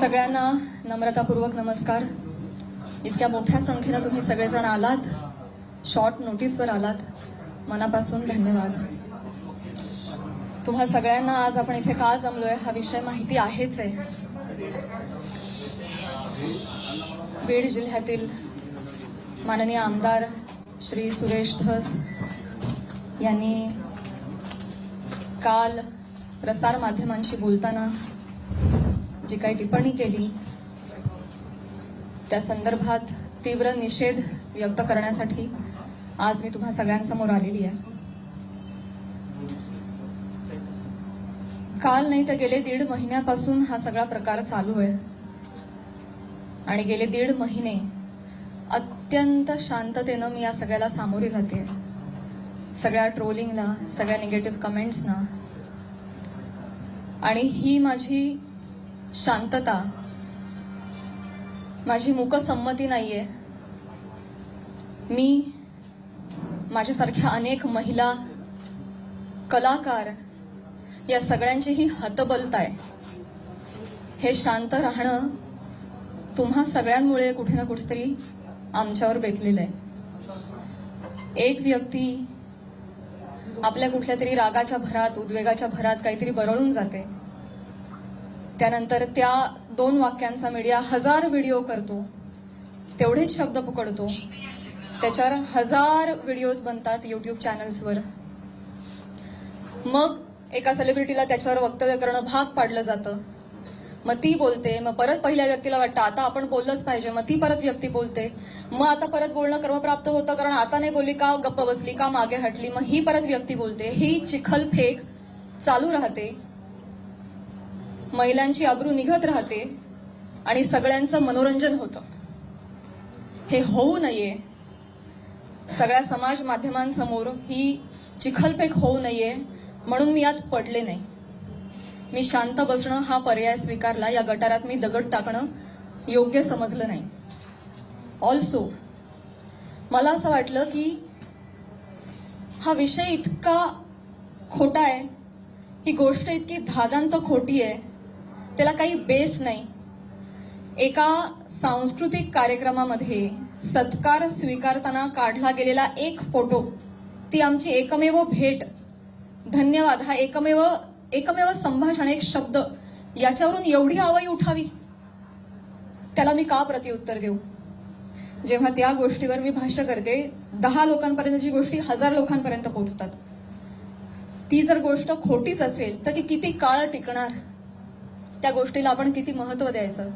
सगळ्यांना नम्रतापूर्वक नमस्कार. इतक्या मोठ्या संख्येनं तुम्ही सगळेजण आलात. शॉर्ट नोटीसवर आलात. मनापासून धन्यवाद. तुम्हा सगळ्यांना आज आपण इथे का जमलोय हा विषय माहिती आहेच आहे. बीड जिल्ह्यातील माननीय आमदार श्री सुरेश धस यांनी काल प्रसार माध्यमांशी बोलताना जी काही टिप्पणी केली त्या संदर्भात तीव्र निषेध व्यक्त करण्यासाठी आज मी तुम्हा सगळ्यांसमोर आलेली आहे. काल नाही तर गेले दीड महिन्यापासून हा सगळा प्रकार चालू आहे. आणि गेले दीड महिने अत्यंत शांततेनं मी या सगळ्याला सामोरी जाते. सगळ्या ट्रोलिंगला सगळ्या निगेटिव्ह कमेंट्सना आणि ही माझी शांतता. माझी मूकसंमती नाहीये. मी माझ्यासारख्या अनेक महिला कलाकार या सगळ्यांचीही हातबलत हतबलता आहे हे शांत राहणं तुम्हा सगळ्यांमुळे कुठे ना कुठेतरी आमच्यावर बेतलेलं आहे. एक व्यक्ती आपल्या कुठल्या तरी रागाच्या भरात उद्वेगाच्या भरात काहीतरी बरळून जाते. त्यानंतर त्या दोन वाक्यांचा मीडिया हजार व्हिडिओ करतो. तेवढेच शब्द पकडतो. त्याच्यावर हजार व्हिडिओज बनतात युट्यूब चॅनल्सवर मग एका सेलिब्रिटीला त्याच्यावर वक्तव्य करणं भाग पाडलं जातं. मग ती बोलते मग परत पहिल्या व्यक्तीला वाटतं आता आपण बोललंच पाहिजे. मग ती परत व्यक्ती बोलते. मग आता परत बोलणं कर्मप्राप्त होतं कारण आता नाही बोलली का गप्प बसली का मागे हटली. मग ही परत व्यक्ती बोलते. ही चिखल फेक चालू राहते. महिलांची अब्रू निघत राहते आणि सगळ्यांचं मनोरंजन होतं. हे होऊ नये. सगळ्या समाज माध्यमांसमोर ही चिखलफेक होऊ नये म्हणून मी यात पडले नाही. मी शांत बसणं हा पर्याय स्वीकारला या गटारात मी दगड टाकणं योग्य समजलं नाही. ऑल्सो मला असं वाटलं की हा विषय इतका खोटा आहे ही गोष्ट इतकी धादांत खोटी आहे त्याला काही बेस नाही. एका सांस्कृतिक कार्यक्रमामध्ये सत्कार स्वीकारताना काढला गेलेला एक फोटो ती आमची एकमेव भेट. धन्यवाद. हा एकमेव एकमेव संभाषण एक शब्द. याच्यावरून एवढी आवई उठावी? त्याला मी का प्रत्युत्तर देऊ? जेव्हा त्या गोष्टीवर मी भाष्य करते दहा लोकांपर्यंतची गोष्टी हजार लोकांपर्यंत पोहोचतात. ती जर गोष्ट खोटीच असेल तर ती किती काळ टिकणार? त्या गोष्टीला आपण किती महत्त्व द्यायचं?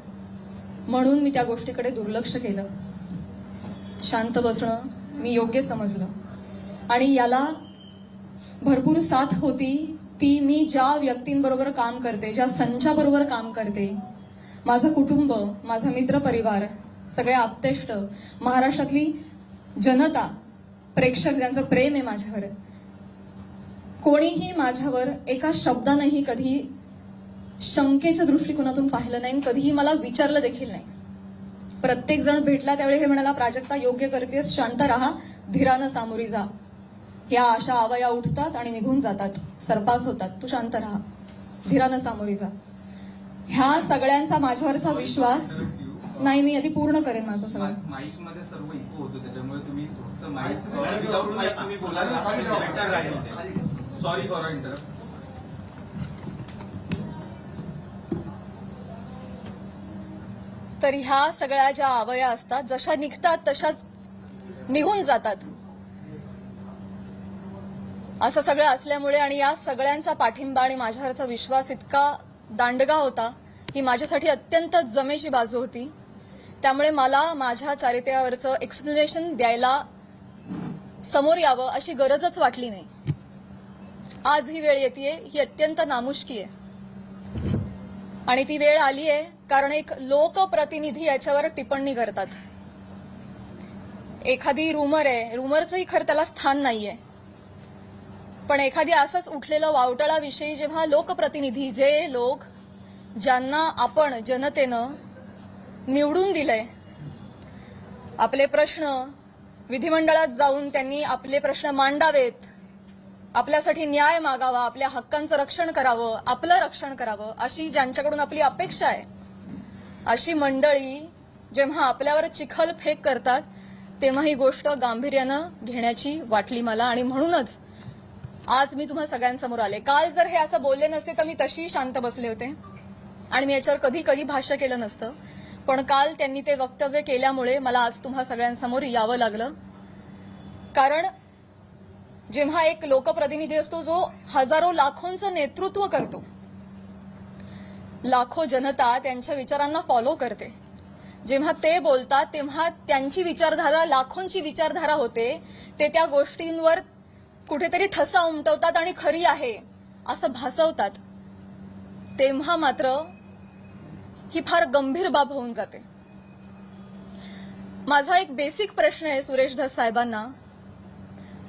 म्हणून मी त्या गोष्टीकडे दुर्लक्ष केलं. शांत बसणं मी योग्य समजलं. आणि याला भरपूर साथ होती. ती मी ज्या व्यक्तींबरोबर काम करते ज्या संचाबरोबर काम करते माझं कुटुंब माझा मित्रपरिवार सगळे आप्तेष्ट महाराष्ट्रातली जनता प्रेक्षक ज्यांचं प्रेम आहे माझ्यावर कोणीही माझ्यावर एका शब्दानंही कधी शंकेच्या दृष्टिकोनातून पाहिलं नाही कधीही मला विचारलं देखील नाही. प्रत्येक जण भेटला त्यावेळी हे म्हणाला प्राजक्ता योग्य करतेस शांत राहा धीरानं सामोरी जा. ह्या अशा आवया उठतात आणि निघून जातात सरपास होतात. तू शांत राहा धीरानं सामोरी जा. ह्या सगळ्यांचा माझ्यावरचा विश्वास नाही मी आधी पूर्ण करेन माझं सगळं. माईकमध्ये सर्व तर ह्या सगळ्या ज्या आवया असतात जशा निघतात तशाच निघून जातात. असं सगळं असल्यामुळे आणि या सगळ्यांचा पाठिंबा आणि माझ्यावरचा विश्वास इतका दांडगा होता ही माझ्यासाठी अत्यंत जमेची बाजू होती. त्यामुळे मला माझ्या चारित्र्यावरचं एक्सप्लेनेशन द्यायला समोर यावं अशी गरजच वाटली नाही. आज ही वेळ येते ही अत्यंत नामुष्की आहे. आणि ती वेळ आली आहे कारण एक लोकप्रतिनिधी याच्यावर टिप्पणी करतात. एखादी रुमर आहे. रुमरचंही खरं त्याला स्थान नाहीये. पण एखादी असंच उठलेलं वावटळाविषयी जेव्हा लोकप्रतिनिधी जे लोक ज्यांना आपण जनतेनं निवडून दिलंय आपले प्रश्न विधिमंडळात जाऊन त्यांनी आपले प्रश्न मांडावेत आपल्यासाठी न्याय मागावा आपल्या हक्कांचं रक्षण करावं आपलं रक्षण करावं अशी ज्यांच्याकडून आपली अपेक्षा आहे अशी मंडळी जेव्हा आपल्यावर चिखल फेक करतात तेव्हा ही गोष्ट गांभीर्यानं घेण्याची वाटली मला आणि म्हणूनच आज मी तुम्हा सगळ्यांसमोर आले. काल जर हे असं बोलले नसते तर मी तशी शांत बसले होते आणि मी याच्यावर कधी कधी भाष्य केलं नसतं. पण काल त्यांनी ते वक्तव्य केल्यामुळे मला आज तुम्हा सगळ्यांसमोर यावं लागलं. कारण जेव्हा एक लोकप्रतिनिधी असतो जो हजारो लाखोंचं नेतृत्व करतो. लाखो जनता त्यांच्या विचारांना फॉलो करते. जेव्हा ते बोलतात तेव्हा त्यांची विचारधारा लाखोंची विचारधारा होते. ते त्या गोष्टींवर कुठेतरी ठसा उमटवतात आणि खरी आहे असं भासवतात. तेव्हा मात्र ही फार गंभीर बाब होऊन जाते. माझा एक बेसिक प्रश्न आहे सुरेश धस साहेबांना.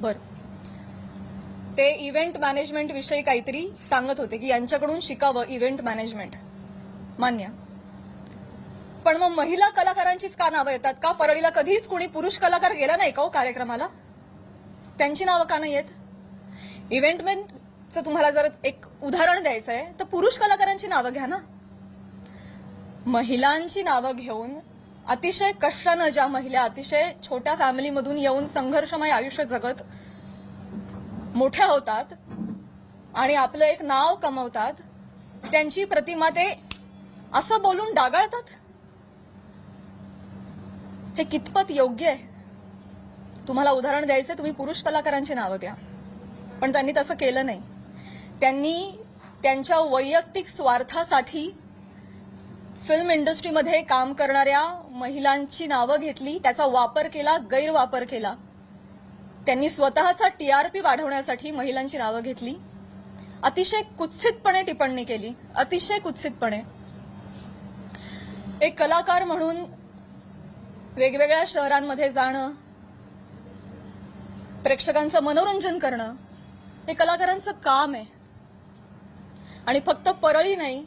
बर. ते इव्हेंट मॅनेजमेंट विषयी काहीतरी सांगत होते की यांच्याकडून शिकावं इव्हेंट मॅनेजमेंट मान्य. पण मग महिला कलाकारांचीच का नावं येतात? का परळीला कधीच कोणी पुरुष कलाकार गेला नाही का हो कार्यक्रमाला? त्यांची नावं का नाही येत इव्हेंटमेंटचं तुम्हाला जर एक उदाहरण द्यायचं आहे तर पुरुष कलाकारांची नावं घ्या ना. महिलांची नावं घेऊन अतिशय कष्टानं ज्या महिला अतिशय छोट्या फॅमिलीमधून येऊन संघर्षमय आयुष्य जगत मोठ्या होतात आणि आपलं एक नाव कमवतात त्यांची प्रतिमा ते असं बोलून डागाळतात? हे कितपत योग्य आहे? तुम्हाला उदाहरण द्यायचं तुम्ही पुरुष कलाकारांची नावं द्या. पण त्यांनी तसं केलं नाही. त्यांनी त्यांच्या वैयक्तिक स्वार्थासाठी फिल्म इंडस्ट्रीमध्ये काम करणाऱ्या महिलांची नावं घेतली त्याचा वापर केला गैरवापर केला. त्यांनी स्वतःचा टीआरपी वाढवण्यासाठी महिलांची नावं घेतली. अतिशय कुत्सितपणे टिप्पणी केली. अतिशय कुत्सितपणे. एक कलाकार म्हणून वेगवेगळ्या शहरांमध्ये जाणं प्रेक्षकांचं मनोरंजन करणं हे कलाकारांचं काम आहे. आणि फक्त परळी नाही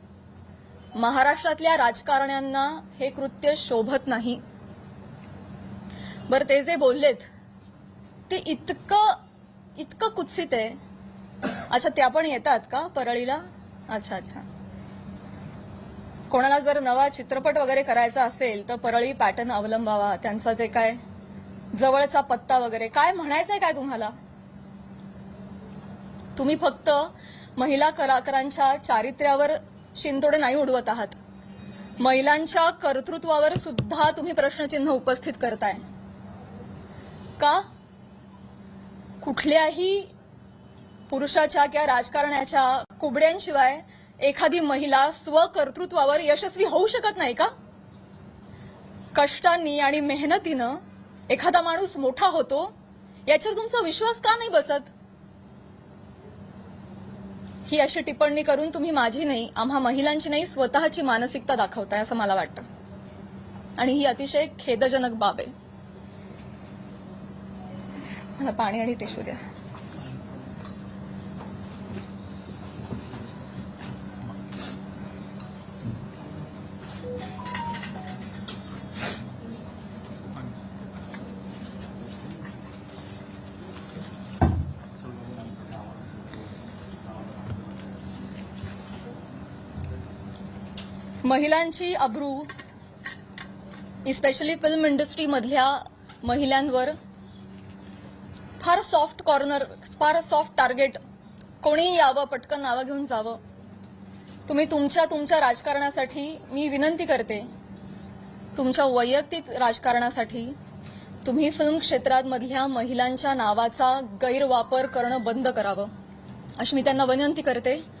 महाराष्ट्रातल्या राजकारण्यांना हे कृत्य शोभत नाही. बरं ते जे बोललेत ते इतकं इतकं कुत्सित आहे. अच्छा त्या पण येतात का? परळीला? अच्छा अच्छा. कोणाला जर नवा चित्रपट वगैरे करायचा असेल तर परळी पॅटर्न अवलंबावा. त्यांचा जे काय जवळचा पत्ता वगैरे. काय म्हणायचंय काय तुम्हाला? तुम्ही फक्त महिला कलाकारांच्या चारित्र्यावर शिंतोडे नाही उडवत आहात. महिलांच्या कर्तृत्वावर सुद्धा तुम्ही प्रश्नचिन्ह उपस्थित करताय. का? कुठल्याही पुरुषाच्या किंवा राजकारण्याच्या कुबड्यांशिवाय एखादी महिला स्वकर्तृत्वावर यशस्वी होऊ शकत नाही का? कष्टांनी आणि मेहनतीनं एखादा माणूस मोठा होतो याच्यावर तुमचा विश्वास का नाही बसत? ही अशी टिप्पणी करून तुम्ही माझी नाही आम्हा महिलांची नाही स्वतःची मानसिकता दाखवताय असं मला वाटतं. आणि ही अतिशय खेदजनक बाब आहे. मला पाणी आणि टिश्यू द्या. महिलांची अब्रू इस्पेशली फिल्म इंडस्ट्रीमधल्या महिलांवर फार सॉफ्ट कॉर्नर फार सॉफ्ट टार्गेट कोणीही यावं पटकन नावं घेऊन जावं. तुम्ही तुमच्या तुमच्या राजकारणासाठी मी विनंती करते तुमच्या वैयक्तिक राजकारणासाठी तुम्ही फिल्म क्षेत्रामधल्या महिलांच्या नावाचा गैरवापर करणं बंद करावं. अशी मी त्यांना विनंती करते.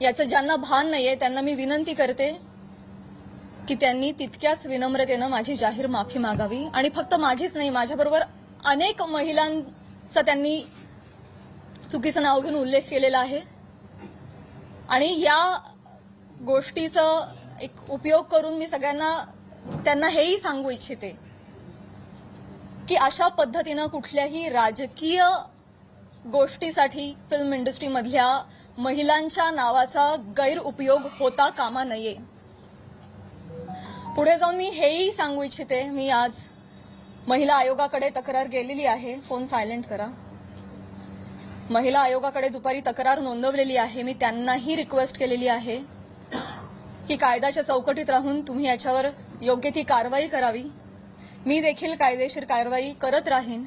याचं ज्यांना भान नाहीये त्यांना मी विनंती करते की त्यांनी तितक्याच विनम्रतेनं माझी जाहीर माफी मागावी. आणि फक्त माझीच नाही माझ्याबरोबर अनेक महिलांचा त्यांनी चुकीचं नाव घेऊन उल्लेख केलेला आहे. आणि या गोष्टीचा एक उपयोग करून मी सगळ्यांना त्यांना हेही सांगू इच्छिते की अशा पद्धतीनं कुठल्याही राजकीय गोष्टीसाठी फिल्म इंडस्ट्रीमधल्या महिलांच्या नावाचा गैरउपयोग होता कामा नये. पुढे जाऊन मी हेही सांगू इच्छिते मी आज महिला आयोगाकडे तक्रार गेलेली आहे. फोन सायलेंट करा. महिला आयोगाकडे दुपारी तक्रार नोंदवलेली आहे. मी त्यांनाही रिक्वेस्ट केलेली आहे की कायद्याच्या चौकटीत राहून तुम्ही याच्यावर योग्य ती कारवाई करावी. मी देखील कायदेशीर कारवाई करत राहीन.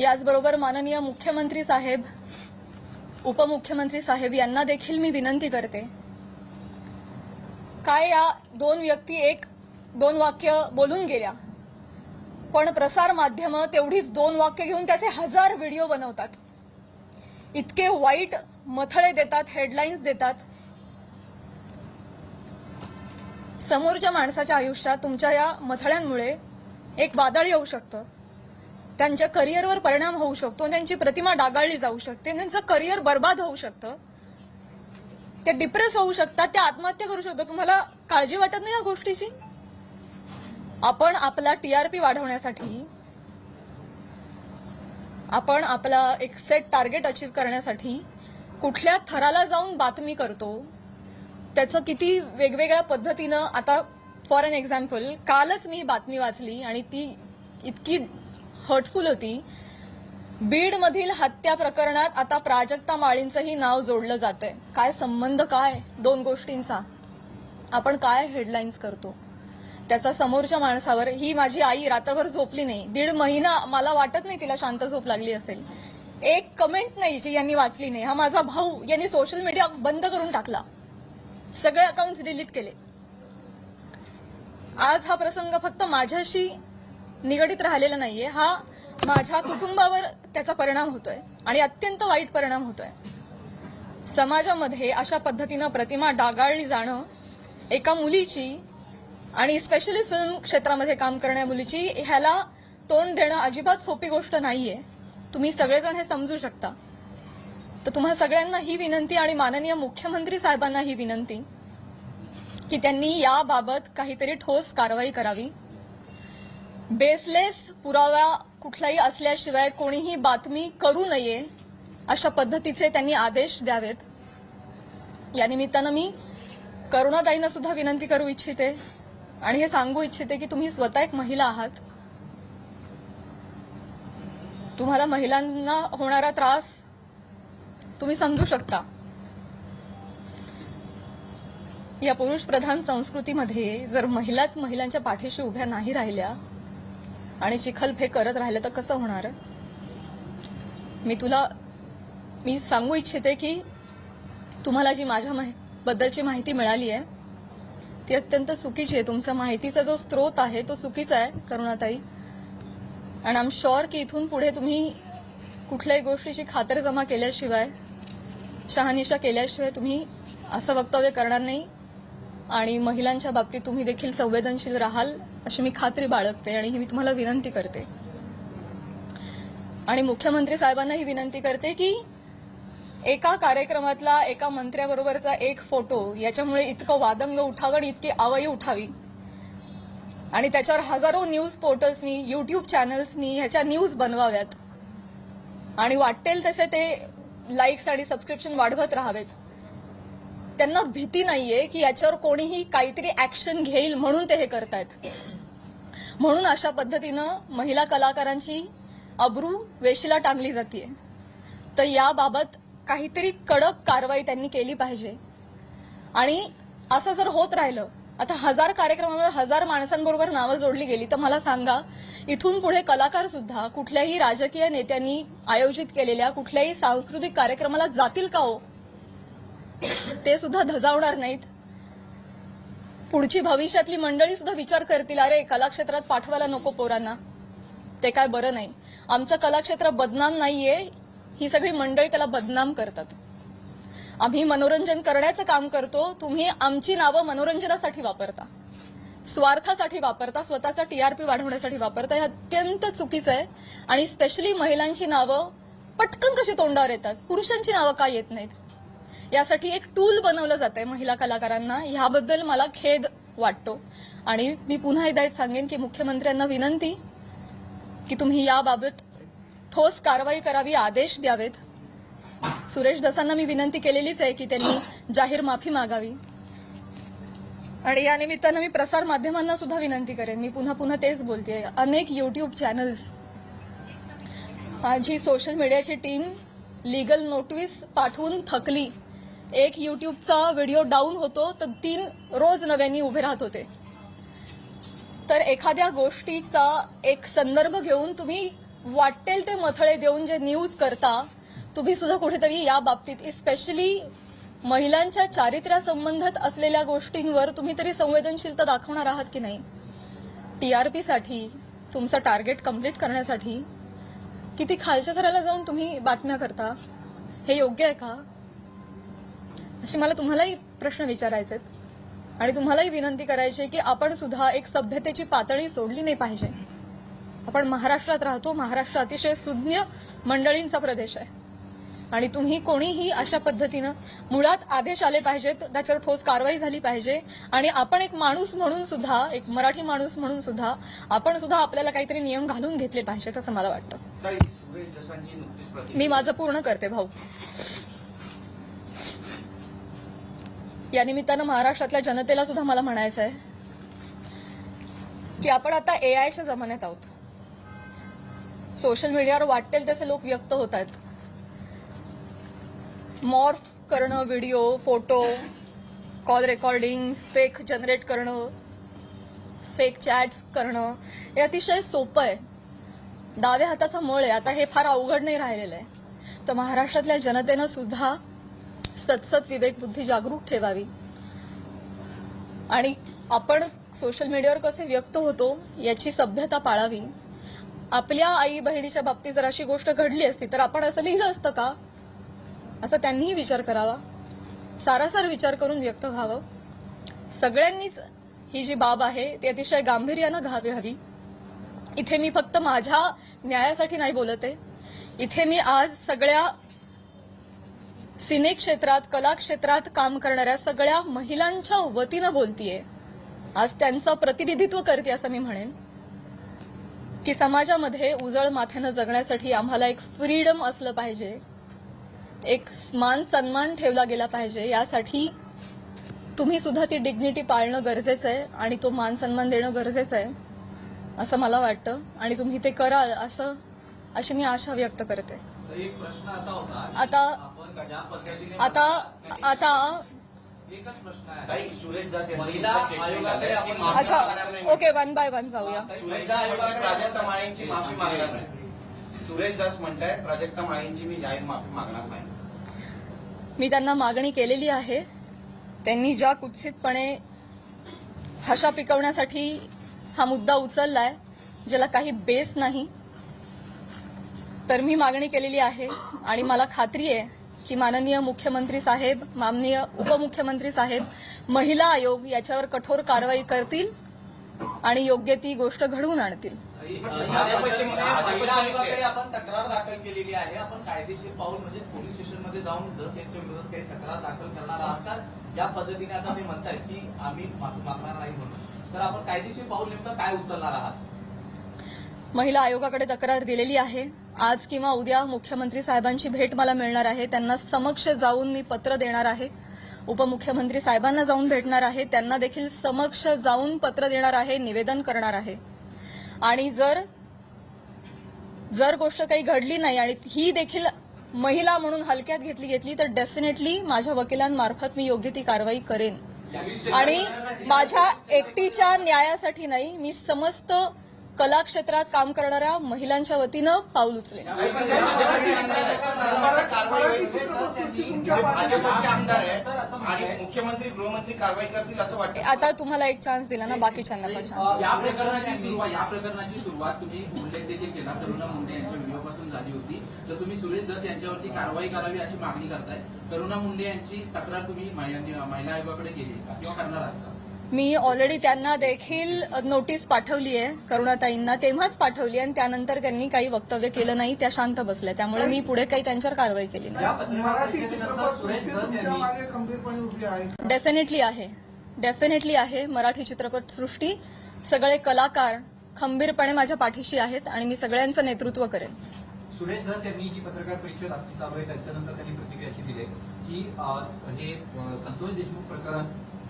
याचबरोबर माननीय मुख्यमंत्री साहेब उपमुख्यमंत्री साहेब यांना देखील मी विनंती करते. काय या दोन व्यक्ती एक दोन वाक्य बोलून गेल्या? पण प्रसार माध्यमं तेवढीच दोन वाक्य घेऊन त्याचे हजार व्हिडिओ बनवतात. इतके वाईट मथळे देतात हेडलाईन्स देतात. समोरच्या माणसाच्या आयुष्यात तुमच्या या मथळ्यांमुळे एक वादळ येऊ शकतं. त्यांच्या करिअरवर परिणाम होऊ शकतो त्यांची प्रतिमा डागाळली जाऊ शकते. त्यांचं करिअर बर्बाद होऊ शकतं. ते डिप्रेस होऊ शकतात ते आत्महत्या करू शकतात. तुम्हाला काळजी वाटत नाही या गोष्टीची? आपण आपला टीआरपी वाढवण्यासाठी आपण आपला एक सेट टार्गेट अचीव्ह करण्यासाठी कुठल्या थराला जाऊन बातमी करतो त्याचं किती वेगवेगळ्या पद्धतीनं आता फॉर एन एक्झाम्पल कालच मी बातमी वाचली आणि ती इतकी हर्टफुल होती. बीडमधील हत्या प्रकरणात आता प्राजक्ता माळींचंही नाव जोडलं जातंय. काय संबंध काय? दोन गोष्टींचा. आपण काय हेडलाईन्स करतो? त्याचा समोरच्या माणसावर ही माझी आई रात्रभर झोपली नाही. दीड महिना मला वाटत नाही तिला शांत झोप लागली असेल. एक कमेंट नाही जी यांनी वाचली नाही. हा माझा भाऊ यांनी सोशल मीडिया बंद करून टाकला. सगळे अकाउंट डिलीट केले. आज हा प्रसंग फक्त माझ्याशी निगडीत राहिलेला नाहीये. हा माझ्या कुटुंबावर त्याचा परिणाम होतोय आणि अत्यंत वाईट परिणाम होतोय. समाजामध्ये अशा पद्धतीनं प्रतिमा डागाळली जाणं एका मुलीची आणि स्पेशली फिल्म क्षेत्रामध्ये काम करणाऱ्या मुलीची ह्याला तोंड देणं अजिबात सोपी गोष्ट नाहीये. तुम्ही सगळेजण हे समजू शकता. तर तुम्हा सगळ्यांना ही विनंती आणि माननीय मुख्यमंत्री साहेबांना ही विनंती की त्यांनी याबाबत काहीतरी ठोस कारवाई करावी. बेसलेस पुरावा कुठलाही असल्याशिवाय कोणीही बातमी करू नये अशा पद्धतीचे त्यांनी आदेश द्यावेत. या निमित्तानं मी करुणाताईंना सुद्धा विनंती करू इच्छिते आणि हे सांगू इच्छिते की तुम्ही स्वतः एक महिला आहात. तुम्हाला महिलांना होणारा त्रास तुम्ही समजू शकता. या पुरुष प्रधान संस्कृतीमध्ये जर महिलाच महिलांच्या पाठीशी उभ्या नाही राहिल्या आणि चिखलफे करत राहिलं तर कसं होणार? मी तुला मी सांगू इच्छिते की तुम्हाला जी माझ्या माहि- बद्दलची माहिती मिळाली आहे ती अत्यंत चुकीची आहे. तुमचा माहितीचा जो स्रोत आहे तो चुकीचा आहे करुणाताई. आणि आम शुअर की इथून पुढे तुम्ही कुठल्याही गोष्टीची खातरजमा केल्याशिवाय शहानिशा केल्याशिवाय तुम्ही असं वक्तव्य करणार नाही. आणि महिलांच्या बाबतीत तुम्ही देखील संवेदनशील राहाल अशी मी खात्री बाळगते आणि ही मी तुम्हाला विनंती करते. आणि मुख्यमंत्री साहेबांना ही विनंती करते की एका कार्यक्रमातला एका मंत्र्याबरोबरचा एक फोटो याच्यामुळे इतकं वादंग उठावं आणि इतकी आवई उठावी. आणि त्याच्यावर हजारो न्यूज पोर्टल्सनी युट्यूब चॅनल्सनी ह्याच्या न्यूज बनवाव्यात. आणि वाटेल तसे ते लाईक्स आणि सबस्क्रिप्शन वाढवत राहावेत. त्यांना भीती नाहीये की याच्यावर कोणीही काहीतरी ऍक्शन घेईल म्हणून ते हे करतायत. म्हणून अशा पद्धतीनं महिला कलाकारांची अब्रू वेशीला टांगली जाते तर याबाबत काहीतरी कडक कारवाई त्यांनी केली पाहिजे. आणि असं जर होत राहिलं आता हजार कार्यक्रमामध्ये हजार माणसांबरोबर नावं जोडली गेली तर मला सांगा इथून पुढे कलाकार सुद्धा कुठल्याही राजकीय नेत्यांनी आयोजित केलेल्या कुठल्याही सांस्कृतिक कार्यक्रमाला जातील का हो? ते सुद्धा धजावणार नाहीत. पुढची भविष्यातली मंडळी सुद्धा विचार करतील अरे कलाक्षेत्रात पाठवायला नको पोरांना. ते काय बरं नाही. आमचं कलाक्षेत्र बदनाम नाहीये. ही सगळी मंडळी त्याला बदनाम करतात. आम्ही मनोरंजन करण्याचं काम करतो. तुम्ही आमची नावं मनोरंजनासाठी वापरता. स्वार्थासाठी वापरता. स्वतःचा टीआरपी वाढवण्यासाठी वापरता. हे अत्यंत चुकीचं आहे. आणि स्पेशली महिलांची नावं पटकन कशी तोंडावर येतात? पुरुषांची नावं का येत नाहीत? यासाठी एक टूल बनवलं जात आहे महिला कलाकारांना. ह्याबद्दल मला खेद वाटतो. आणि मी पुन्हा एकदा सांगेन की मुख्यमंत्र्यांना विनंती की तुम्ही याबाबत ठोस कारवाई करावी आदेश द्यावेत. सुरेश दसांना मी विनंती केलेलीच आहे की त्यांनी जाहीर माफी मागावी. आणि या निमित्तानं मी प्रसार माध्यमांना सुद्धा विनंती करेन. मी पुन्हा पुन्हा तेच बोलते अनेक युट्यूब चॅनल्स माझी सोशल मीडियाची टीम लीगल नोटीस पाठवून थकली. एक युट्यूबचा व्हिडिओ डाऊन होतो तर तीन रोज नव्याने उभे राहत होते. तर एखाद्या गोष्टीचा एक संदर्भ घेऊन तुम्ही वाटेल ते मथळे देऊन जे न्यूज करता तुम्ही सुद्धा कुठेतरी या बाबतीत स्पेशली महिलांच्या चारित्र्यासंबंधात असलेल्या गोष्टींवर तुम्ही तरी संवेदनशीलता दाखवणार आहात की नाही? टीआरपीसाठी तुमचं टार्गेट कंप्लीट करण्यासाठी किती खालच्या घराला जाऊन तुम्ही बातम्या करता? हे योग्य आहे का? असे मला तुम्हालाही प्रश्न विचारायचे आहेत आणि तुम्हालाही विनंती करायची आहे की आपण सुद्धा एक सभ्यतेची पातळी सोडली नाही पाहिजे. आपण महाराष्ट्रात राहतो महाराष्ट्र अतिशय सुज्ञ मंडळींचा प्रदेश आहे. आणि तुम्ही कोणीही अशा पद्धतीनं मुळात आदेश आले पाहिजेत त्याच्यावर ठोस कारवाई झाली पाहिजे. आणि आपण एक माणूस म्हणून सुद्धा एक मराठी माणूस म्हणून सुद्धा आपण सुद्धा आपल्याला काहीतरी नियम घालून घेतले पाहिजेत असं मला वाटतं. मी माझं पूर्ण करते भाऊ. या निमित्तानं महाराष्ट्रातल्या जनतेला सुद्धा मला म्हणायचं आहे की आपण आता एआयच्या जमान्यात आहोत. सोशल मीडियावर वाटेल तसे लोक व्यक्त होत आहेत. मॉर्फ करणं video photo call recording fake generate करणं फेक चॅट्स करणं हे अतिशय सोपं आहे. डाव्या हाताचा मळ आहे. आता हे फार अवघड नाही राहिलेलं आहे. तर महाराष्ट्रातल्या जनतेनं सुद्धा सतसत विवेक बुद्धी जागरूक ठेवावी. आणि आपण सोशल मीडियावर कसे व्यक्त होतो याची सभ्यता पाळावी. आपल्या आई बहिणीच्या बाबतीत जर अशी गोष्ट घडली असती तर आपण असं लिहिलं असतं का? असं त्यांनीही विचार करावा. सारासार विचार करून व्यक्त व्हावं. सगळ्यांनीच ही जी बाब आहे ती अतिशय गांभीर्यानं घ्यावी हवी. इथे मी फक्त माझ्या न्यायासाठी नाही बोलत. आहे इथे मी आज सगळ्या सिने क्षेत्रात कला क्षेत्रात काम करणाऱ्या सगळ्या महिलांच्या वतीनं बोलतीये. आज त्यांचं प्रतिनिधित्व करते असं मी म्हणेन. की समाजामध्ये उजळ माथ्यानं जगण्यासाठी आम्हाला एक फ्रीडम असलं पाहिजे. एक मान सन्मान ठेवला गेला पाहिजे. यासाठी तुम्ही सुद्धा ती डिग्निटी पाळणं गरजेचं आहे आणि तो मान सन्मान देणं गरजेचं आहे असं मला वाटतं. आणि तुम्ही ते कराल असं अशी मी आशा व्यक्त करते. आता- आता आता एकच प्रश्न आहे. ताई सुरेश दास यांचं महिला नुकतंच statement आयोगाकडे आलंय की आपण- माफी अच्छा. ओके वन बाय वन जाऊया. प्राजक्ता माळेंची माफी मागणार नाही. सुरेश दास म्हणतायत प्राजक्ता माळेंची मी जाहीर माफी मागणार नाही. मी त्यांना मागणी केलेली आहे. त्यांनी ज्या कुत्सितपणे भाषा पिकवण्यासाठी हा मुद्दा उचललाय ज्याला काही बेस नाही तर मी मागणी केलेली आहे आणि मला खात्री आहे की माननीय मुख्यमंत्री साहेब माननीय उपमुख्यमंत्री साहेब महिला आयोग याच्यावर कठोर कारवाई करतील आणि योग्य ती गोष्ट घडवून आणतील. आपण तक्रार दाखल केलेली आहे. आपण कायदेशीर पाऊल म्हणजे पोलीस स्टेशनमध्ये जाऊन जस यांच्या विरोधात काही तक्रार दाखल करणार आहात का ज्या पद्धतीने आता ते म्हणतात की आम्ही माफी मागणार नाही म्हणून. तर आपण कायदेशीर पाऊल नेमकं काय उचलणार आहात? महिला आयोगाकडे तक्रार दिलेली आहे. आज किंवा उद्या मुख्यमंत्री साहेबांची भेट मला मिळणार आहे. त्यांना समक्ष जाऊन मी पत्र देणार आहे. उपमुख्यमंत्री साहेबांना जाऊन भेटणार आहे. त्यांना देखील समक्ष जाऊन पत्र देणार आहे निवेदन करणार आहे. आणि जर जर गोष्ट काही घडली नाही आणि ही देखील महिला म्हणून हलक्यात घेतली घेतली तर डेफिनेटली माझ्या वकिलांमार्फत मी योग्य ती कारवाई करेन. आणि माझ्या एकटीच्या न्यायासाठी नाही मी समस्त कला क्षेत्रात काम करणाऱ्या महिलांच्या वतीनं पाऊल उचले मुख्यमंत्री गृहमंत्री कारवाई करतील असं वाटतं आता तुम्हाला एक चान्स दिला ना बाकीच्यांना पण या प्रकरणाची सुरुवात या प्रकरणाची सुरुवात तुम्ही उल्लेख देखील केला. करुणा मुंडे यांच्या व्हिडिओपासून झाली होती. तर तुम्ही सुरेश दस यांच्यावरती कारवाई करावी अशी मागणी करताय. करुणा मुंडे यांची तक्रार तुम्ही महिला महिला आयोगाकडे केली का? किंवा करणार आहात का? मी ऑलरेडी त्यांना देखील नोटीस पाठवली आहे करुणाताईंना तेव्हाच पाठवली आणि त्यानंतर त्यांनी काही वक्तव्य केलं नाही त्या शांत बसल्या. त्यामुळे मी पुढे काही त्यांच्यावर कारवाई केली नाही? डेफिनेटली आहे. डेफिनेटली आहे. मराठी चित्रपटसृष्टी सगळे कलाकार खंबीरपणे माझ्या पाठीशी आहेत आणि मी सगळ्यांचं नेतृत्व करेन. सुरेश धस यांनी जी पत्रकार परिषद आपली चालू आहे त्याच्यानंतर त्यांनी प्रतिक्रिया अशी दिली की हे संतोष देशमुख प्रकरण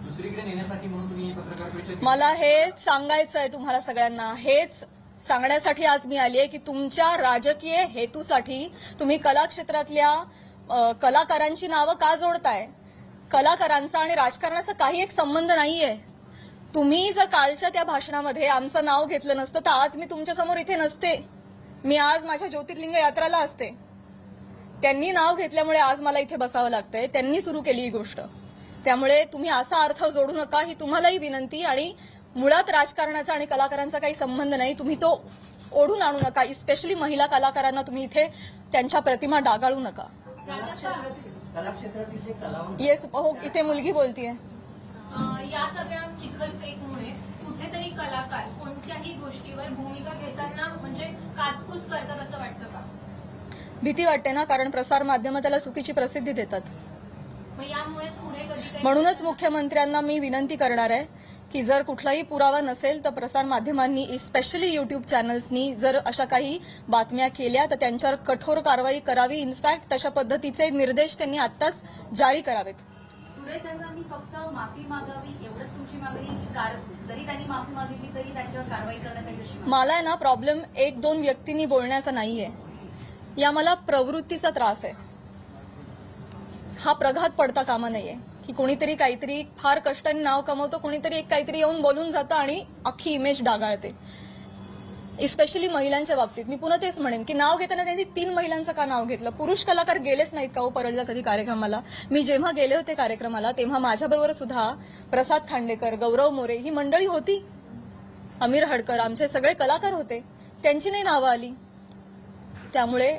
दुसरीकडे नेण्यासाठी म्हणून तुम्ही पत्रकार परिषद मला हे सांगायचं आहे तुम्हाला सगळ्यांना. हेच सांगण्यासाठी आज मी आली आहे की तुमच्या राजकीय हेतूसाठी तुम्ही कला क्षेत्रातल्या कलाकारांची नावं का जोडताय? कलाकारांचा आणि राजकारणाचा काही एक संबंध नाहीये. तुम्ही जर कालच्या त्या भाषणामध्ये आमचं नाव घेतलं नसतं तर आज मी तुमच्यासमोर इथे नसते. मी आज माझ्या ज्योतिर्लिंग यात्राला असते. त्यांनी नाव घेतल्यामुळे आज मला इथे बसावं लागतंय. त्यांनी सुरू केली ही गोष्ट. त्यामुळे तुम्ही असा अर्थ जोडू नका ही तुम्हालाही विनंती. आणि मुळात राजकारणाचा आणि कलाकारांचा काही संबंध नाही. तुम्ही तो ओढून आणू नका. स्पेशली महिला कलाकारांना तुम्ही इथे त्यांच्या प्रतिमा डागाळू नका. येस हो इथे मुलगी बोलतीये. या सगळ्या चिखलफेकमुळे कुठेतरी कलाकार कोणत्याही गोष्टीवर भूमिका घेताना म्हणजे काचकूच करतात असं वाटतं का? भीती वाटते ना कारण प्रसार माध्यमं त्याला चुकीची प्रसिद्धी देतात. म्हणूनच मुख्यमंत्र्यांना मी विनंती करणार आहे की जर कुठलाही पुरावा नसेल तर प्रसार माध्यमांनी स्पेशली युट्यूब चॅनल्सनी जर अशा काही बातम्या केल्या तर त्यांच्यावर कठोर कारवाई करावी. इनफॅक्ट तशा पद्धतीचे निर्देश त्यांनी आत्ताच जारी करावेत. सुरेश दादांनी फक्त माफी मागावी एवढंच तुमची मागणी आहे की कार जरी त्यांनी माफी मागितली तरी त्यांच्यावर कारवाई करण्यात येईल अशी मागणी? मला आहे ना प्रॉब्लेम एक दोन व्यक्तींनी बोलण्याचा नाहीये. या मला प्रवृत्तीचा त्रास आहे. हा प्रघात पडता कामा नाहीये की कोणीतरी काहीतरी फार कष्टाने नाव कमवतो कोणीतरी एक काहीतरी येऊन बोलून जातं आणि अख्खी इमेज डागाळते. इस्पेशली महिलांच्या बाबतीत. मी पुन्हा तेच म्हणेन की नाव घेताना त्यांनी तीन महिलांचं का नाव घेतलं? पुरुष कलाकार गेलेच नाहीत का हो परळला कधी कार्यक्रमाला? मी जेव्हा गेले होते कार्यक्रमाला तेव्हा माझ्याबरोबर सुद्धा प्रसाद खांडेकर गौरव मोरे ही मंडळी होती. अमीर हडकर आमचे सगळे कलाकार होते. त्यांची नाही नावं आली. त्यामुळे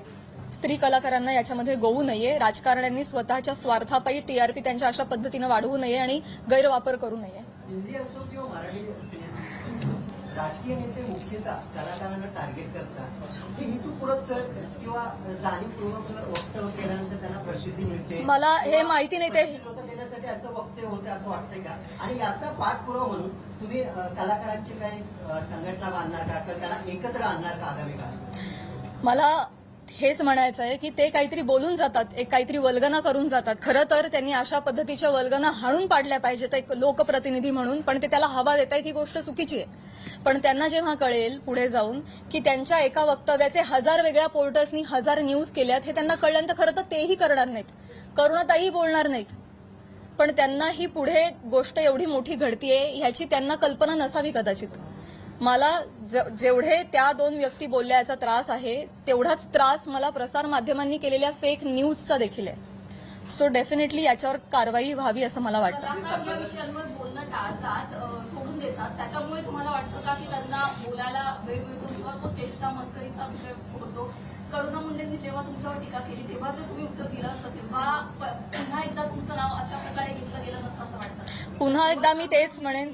स्त्री कलाकारांना याच्यामध्ये गोवू नये राजकारण्यांनी स्वतःच्या स्वार्थापायी टीआरपी त्यांच्या अशा पद्धतीनं वाढवू नये आणि गैरवापर करू नये. हिंदी असो किंवा मराठी सिनेमा राजकीय नेते मुख्यतः कलाकारांना टार्गेट करतात. हे किंवा जाणीवपूर्वक वक्तव्य केल्यानंतर त्यांना प्रसिद्धी मिळते? मला हे माहिती नाही ते देण्यासाठी असं वक्तव्य होतं असं वाटतंय का? आणि याचा पाठपुरावा म्हणून तुम्ही कलाकारांची काही संघटना बांधणार का? किंवा त्यांना एकत्र आणणार का आगामी काळात? मला हेच म्हणायचं आहे की ते काहीतरी बोलून जातात एक काहीतरी वल्गना करून जातात. खरं तर त्यांनी अशा पद्धतीच्या वल्गना हाणून पाडल्या पाहिजेत एक लोकप्रतिनिधी म्हणून पण ते त्याला हवा देत आहे ही गोष्ट चुकीची आहे. पण त्यांना जेव्हा कळेल पुढे जाऊन की त्यांच्या एका वक्तव्याचे हजार वेगळ्या पोर्टल्सनी हजार न्यूज केल्यात हे त्यांना कळल्यानंतर खरं तर तेही करणार नाहीत. करुणाताही बोलणार नाहीत. पण त्यांना ही पुढे गोष्ट एवढी मोठी घडतीये ह्याची त्यांना कल्पना नसावी कदाचित. मला ज- जेवढे त्या दोन व्यक्ती बोलल्या याचा त्रास आहे तेवढाच त्रास मला प्रसार माध्यमांनी केलेल्या फेक न्यूजचा देखील आहे. सो डेफिनेटली याच्यावर कारवाई व्हावी असं मला वाटतं. कलाकार या विषयांवर बोलणं टाळतात अं, सोडून देतात. त्याच्यामुळे तुम्हाला वाटतं का की त्यांना बोलायला वेळ मिळतो किंवा तो चेष्टा मस्करीचा विषय होतो? करुणा मुंडेंनी जेव्हा तुमच्यावर टीका केली तेव्हा जर तुम्ही उत्तर दिलं असतं. तेव्हा पुन्हा एकदा तुमचं नाव अशा प्रकारे घेतलं गेलं नसतं असं वाटतं. पुन्हा एकदा मी तेच म्हणेन.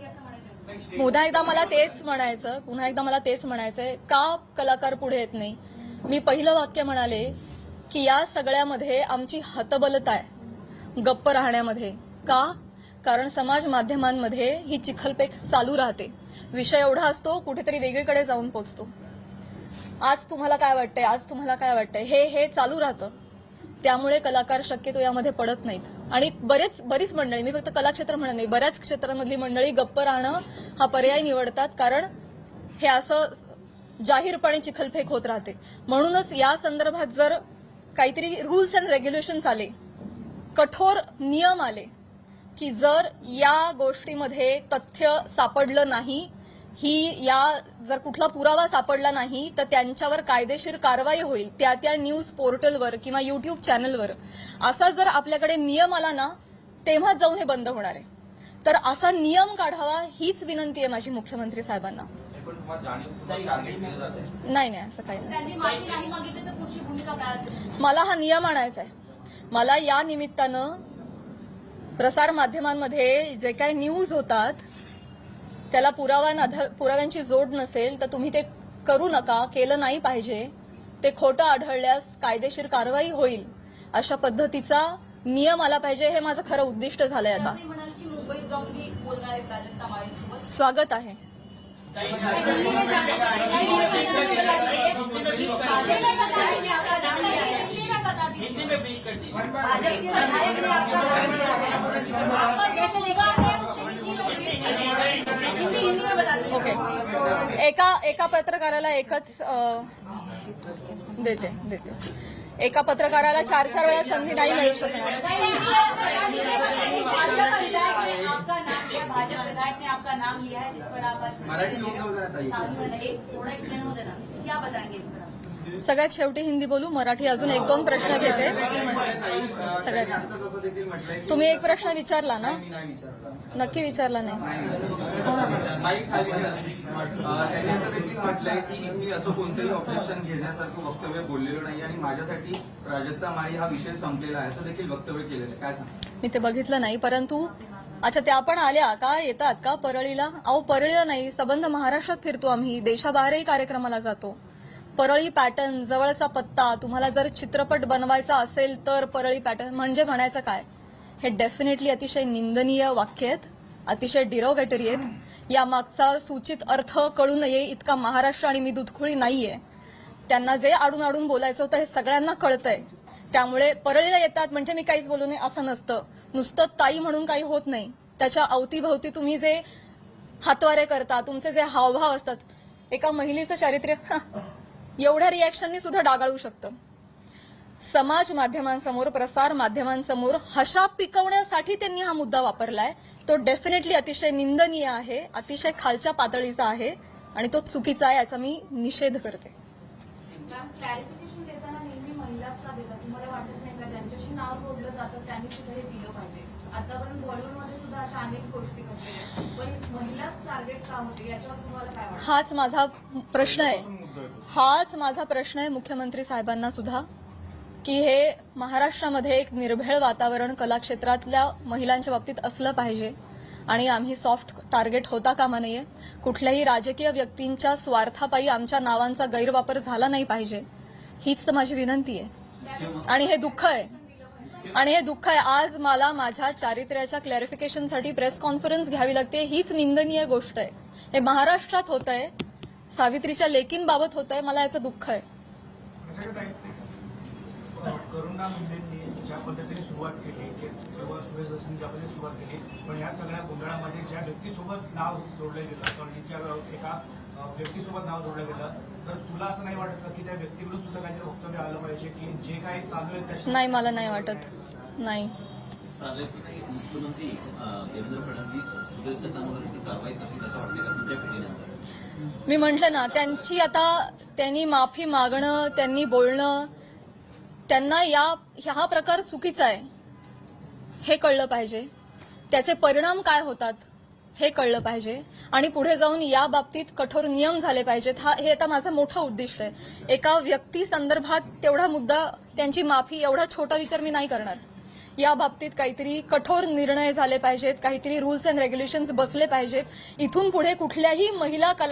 पुन्हा एकदा मला तेच म्हणायचं पुन्हा एकदा मला तेच म्हणायचंय का कलाकार पुढे येत नाही? मी पहिलं वाक्य म्हणाले की या सगळ्यामध्ये आमची हतबलता आहे गप्प राहण्यामध्ये. का? कारण समाज माध्यमांमध्ये ही चिखलपेक चालू राहते. विषय एवढा असतो कुठेतरी वेगळीकडे जाऊन पोचतो. आज तुम्हाला काय वाटतंय? आज तुम्हाला काय वाटतंय? हे हे चालू राहतं. त्यामुळे कलाकार शक्यतो यामध्ये पडत नाहीत. आणि बरेच बरीच मंडळी मी फक्त कलाक्षेत्र म्हणत नाही बऱ्याच क्षेत्रांमधली मंडळी गप्प राहणं हा पर्याय निवडतात कारण हे असं जाहीरपणे चिखलफेक होत राहते. म्हणूनच या संदर्भात जर काहीतरी रूल्स अँड रेग्युलेशन्स आले कठोर नियम आले की जर या गोष्टीमध्ये तथ्य सापडलं नाही ही या जर कुठला पुरावा सापडला नाही तर त्यांच्यावर कायदेशीर कारवाई होईल त्या त्या न्यूज पोर्टलवर किंवा युट्यूब चॅनलवर असा जर आपल्याकडे नियम आला ना तेव्हा जाऊन हे बंद होणार आहे. तर असा नियम काढावा हीच विनंती आहे माझी मुख्यमंत्री साहेबांना. नाही नाही असं काही नाही मला हा नियम आणायचा आहे. मला या निमित्तानं प्रसार माध्यमांमध्ये जे काही न्यूज होतात त्याला पुरावा पुराव्यांची जोड नसेल तर तुम्ही ते करू नका केलं नाही पाहिजे. ते खोटं आढळल्यास कायदेशीर कारवाई होईल अशा पद्धतीचा नियम आला पाहिजे हे माझं खरं उद्दिष्ट झालंय आता. स्वागत आहे. ओके एका एका पत्रकाराला एकच देते देते एका पत्रकाराला चार चार वेळा संधी नाही मिळू शकणार आपका नाम लिया भाजपा विधायक ने आपका नाम लिया है जिस पर आप आज मराठी लोग हो जाता है। साधु है। एक थोड़ा एक्सप्लेन हो देना क्या बताएंगे इस पर आप? सगळ्यात शेवटी हिंदी बोलू मराठी अजून एक दोन प्रश्न घेते. सगळ्यात तुम्ही एक प्रश्न विचारला ना? नक्की विचारला नाही. त्यांनी असं देखील म्हटलंय की मी असं कोणतंही ऑपरेशन घेण्यासारखं वक्तव्य बोललेलो नाही आणि माझ्यासाठी प्राजक्ता माळी हा विषय संपलेला आहे असं देखील वक्तव्य केलेलं आहे काय सांग मी ते बघितलं नाही परंतु अच्छा त्या पण आल्या. का येतात का? परळीला? अहो परळीला नाही. सबंध महाराष्ट्रात फिरतो आम्ही. देशाबाहेरही कार्यक्रमाला जातो. परळी पॅटर्न जवळचा पत्ता तुम्हाला जर चित्रपट बनवायचा असेल तर परळी पॅटर्न म्हणजे म्हणायचं काय? हे डेफिनेटली अतिशय निंदनीय वाक्य आहेत अतिशय डिरोगेटरी आहेत. या मागचा सूचित अर्थ कळू नये इतका महाराष्ट्र आणि मी दुधखुळी नाहीये. त्यांना जे आडून आडून बोलायचं होतं हे सगळ्यांना कळतंय. त्यामुळे परळीला येतात म्हणजे मी काहीच बोलू नये असं नसतं. नुसतं ताई म्हणून काही होत नाही. त्याच्या अवतीभवती तुम्ही जे हातवारे करता तुमचे जे हावभाव असतात एका महिलेचं चारित्र्य एवढ्या रिॲक्शननी सुद्धा डागाळू शकतं. समाज माध्यमांसमोर प्रसार माध्यमांसमोर हशा पिकवण्यासाठी त्यांनी हा मुद्दा वापरलाय. तो डेफिनेटली अतिशय निंदनीय आहे अतिशय खालच्या पातळीचा आहे आणि तो चुकीचा आहे याचा मी निषेध करते. हाच माझा प्रश्न आहे. हाच माझा प्रश्न आहे मुख्यमंत्री साहेबांना सुद्धा की हे महाराष्ट्रामध्ये एक निर्भेळ वातावरण कलाक्षेत्रातल्या महिलांच्या बाबतीत असलं पाहिजे. आणि आम्ही सॉफ्ट टार्गेट होता कामा नये. कुठल्याही राजकीय व्यक्तींच्या स्वार्थापायी आमच्या नावांचा गैरवापर झाला नाही पाहिजे. हीच तर माझी विनंती आहे. आणि हे दुःख आहे. आणि हे दुःख आहे. आज मला माझ्या चारित्र्याच्या क्लॅरिफिकेशनसाठी प्रेस कॉन्फरन्स घ्यावी लागते. हीच निंदनीय गोष्ट आहे. हे महाराष्ट्रात होत आहे सावित्रीच्या लेकींबाबत होत आहे मला याचं दुःख आहे. करुणा मुंडेंनी ज्या पद्धतीने सुरुवात केली किंवा ज्या पद्धतीने सुरुवात केली पण या सगळ्या गोंधळामध्ये ज्या व्यक्तीसोबत नाव जोडलं गेलं किंवा एका व्यक्तीसोबत नाव जोडलं गेलं तर तुला असं नाही वाटत का त्या व्यक्तीकडून सुद्धा काहीतरी वक्तव्य आलं पाहिजे की जे काही चालू आहे त्याच्या नाही मला नाही वाटत. नाही. मुख्यमंत्री देवेंद्र फडणवीस सुरेश दसांवरती कारवाई करतील असं वाटतं का तुमच्या पिढीनंतर? मी म्हटलं ना त्यांची आता त्यांनी माफी मागणं त्यांनी बोलणं त्यांना या हा प्रकार चुकीचा आहे. हे कळलं पाहिजे. त्याचे परिणाम काय होतात हे कळलं पाहिजे. आणि पुढे जाऊन या बाबतीत कठोर नियम झाले पाहिजेत. हा हे आता माझं मोठं उद्दिष्ट आहे. एका व्यक्ती संदर्भात तेवढा मुद्दा त्यांची माफी एवढा छोटा विचार मी नाही करणार. या बाबतीत काहीतरी कठोर निर्णय झाले पाहिजेत. काहीतरी रूल्स अँड रेग्युलेशन्स बसले पाहिजेत. इथून पुढे कुठल्याही महिला कला